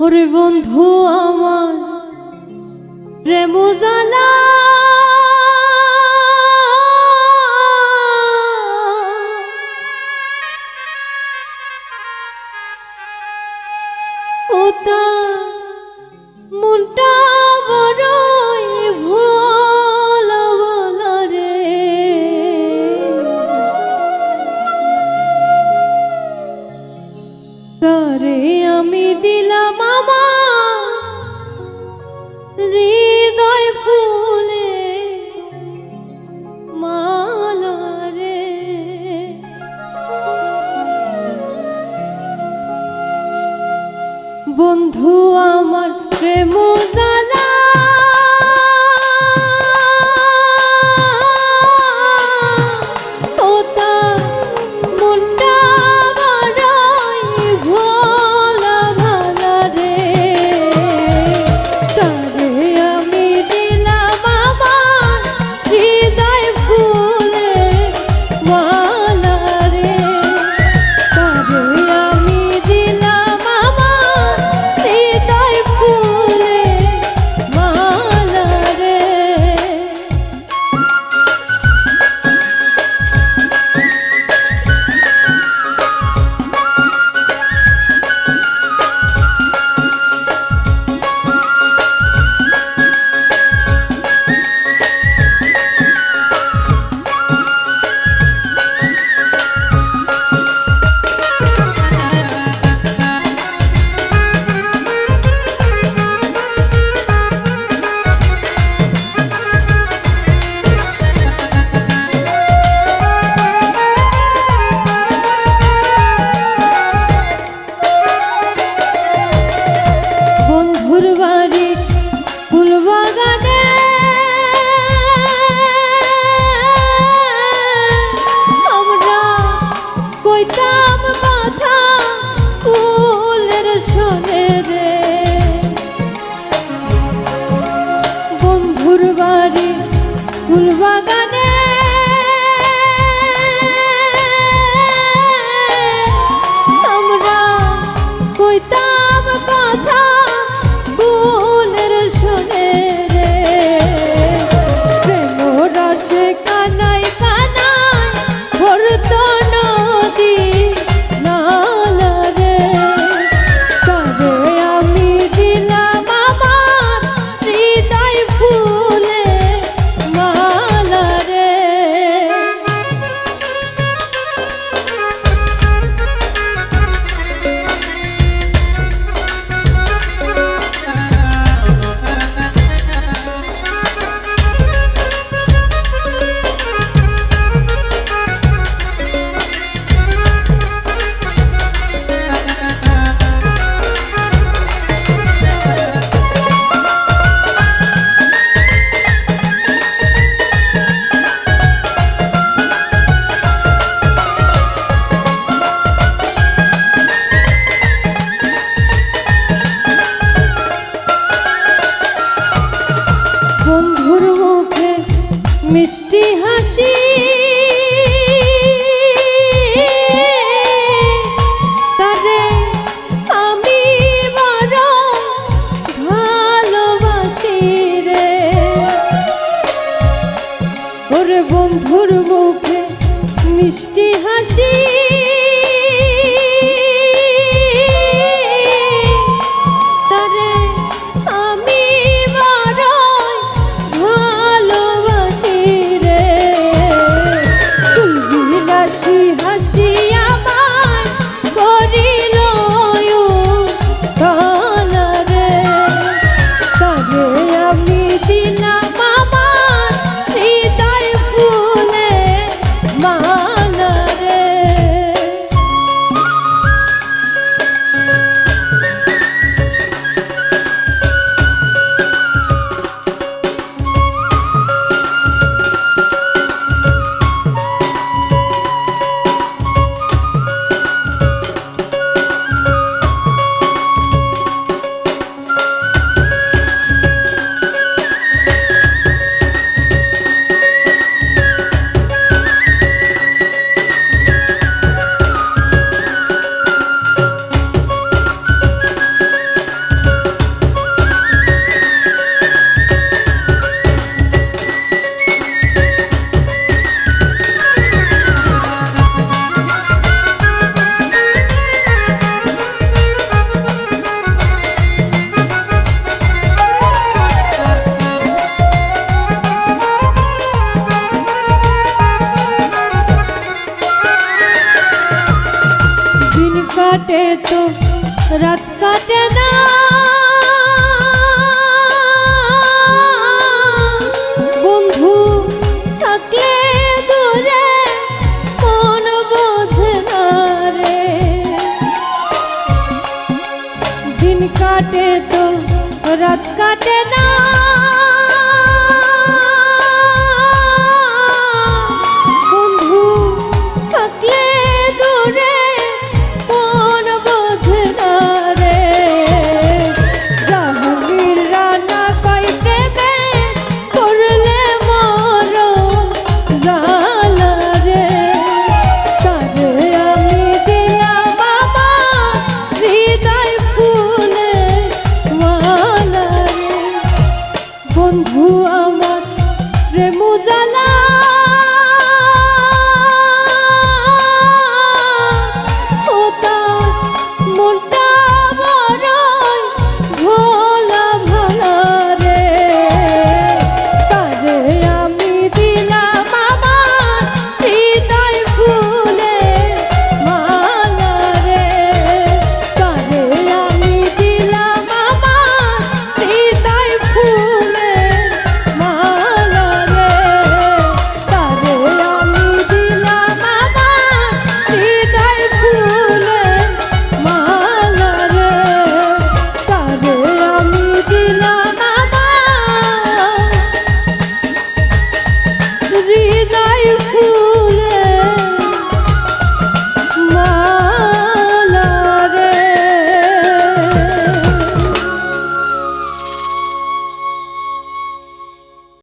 ওরে বন্ধু আমার প্রেম জ্বালা ওর বন্ধুর মুখে মিষ্টি হাসি। কাটে না। বন্ধু থাকলে দূরে মন বোঝে রে। দিন কাটে তো রাত কাটে না।